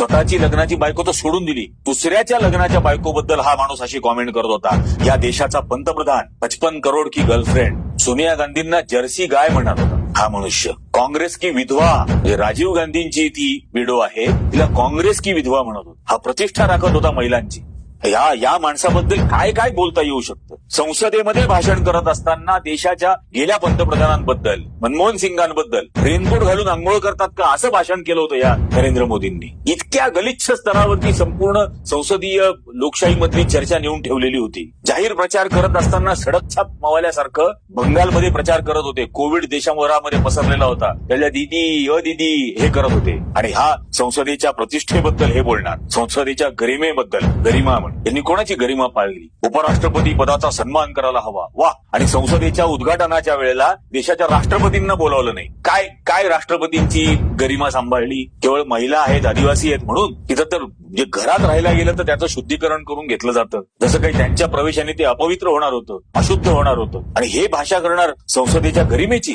स्वतःची लग्नाची बायको तर सोडून दिली. दुसऱ्याच्या लग्नाच्या बायकोबद्दल हा माणूस अशी कॉमेंट करत होता. या देशाचा पंतप्रधान पचपन करोड की गर्लफ्रेंड सोनिया गांधींना जर्सी गाय म्हणत होता. हा मनुष्य. काँग्रेस की विधवा राजीव गांधींची ती विडो आहे तिला काँग्रेस की विधवा म्हणत होता. हा प्रतिष्ठा राखत होता महिलांची. या या माणसाबद्दल काय काय बोलता येऊ शकतं? संसदेमध्ये भाषण करत असताना देशाच्या गेल्या पंतप्रधानांबद्दल मनमोहन सिंगांबद्दल रेनकोट घालून आंघोळ करतात का असं भाषण केलं होतं या नरेंद्र मोदींनी. इतक्या गलिच्छ स्तरावरती संपूर्ण संसदीय लोकशाहीमधली चर्चा नेऊन ठेवलेली होती. जाहीर प्रचार करत असताना सडकछाप मावल्यासारखं बंगालमध्ये प्रचार करत होते. कोविड देशाभरामध्ये पसरलेला होता. त्याला दिदी अ दिदी हे करत होते. आणि हा संसदेच्या प्रतिष्ठेबद्दल हे बोलणार. संसदेच्या गरिमेबद्दल गरिमा आपण. यांनी कोणाची गरिमा पाळली? उपराष्ट्रपती पदाचा सन्मान करायला हवा. वा. आणि संसदेच्या उद्घाटनाच्या वेळेला देशाच्या राष्ट्रपतींना बोलावलं नाही. काय काय राष्ट्रपतींची गरिमा सांभाळली? केवळ महिला आहेत आदिवासी आहेत म्हणून? तिथं तर जे घरात राहायला गेलं तर त्याचं शुद्धीकरण करून घेतलं जातं. जसं काही त्यांच्या प्रवेशाने ते अपवित्र होणार होतं अशुद्ध होणार होतं. आणि हे भाषा करणार संसदेच्या गरिमेची